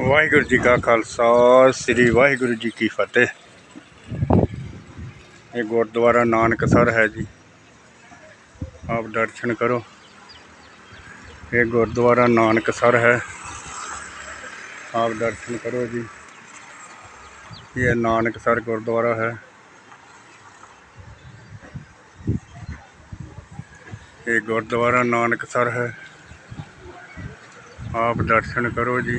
ਵਾਹਿਗੁਰੂ ਜੀ ਕਾ ਖਾਲਸਾ, ਸ੍ਰੀ ਵਾਹਿਗੁਰੂ ਜੀ ਕੀ ਫਤਿਹ। ਇਹ ਗੁਰਦੁਆਰਾ ਨਾਨਕਸਰ ਹੈ ਜੀ। ਆਪ ਦਰਸ਼ਨ ਕਰੋ। ਇਹ ਗੁਰਦੁਆਰਾ ਨਾਨਕਸਰ ਹੈ। आप दर्शन करो जी। ये नानकसर गुरुद्वारा है। ये गुरुद्वारा नानक सर है। आप दर्शन करो जी।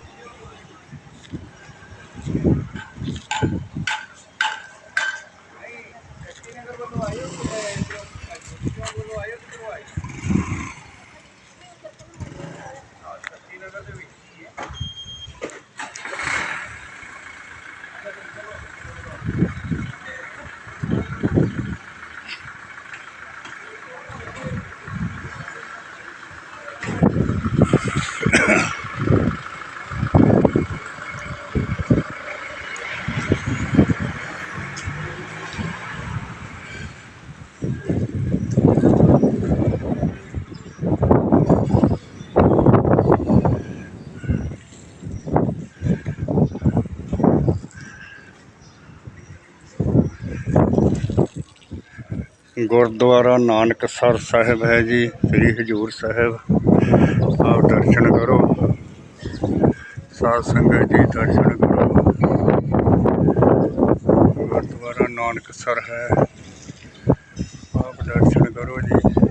ਗੁਰਦੁਆਰਾ ਨਾਨਕਸਰ ਸਾਹਿਬ ਹੈ ਜੀ, ਸ੍ਰੀ ਹਜੂਰ ਸਾਹਿਬ। ਆਪ ਦਰਸ਼ਨ ਕਰੋ। ਸਾਧ ਸੰਗਤ ਜੀ, ਦਰਸ਼ਨ ਕਰੋ। ਗੁਰਦੁਆਰਾ ਨਾਨਕਸਰ ਹੈ। ਆਪ ਦਰਸ਼ਨ ਕਰੋ ਜੀ।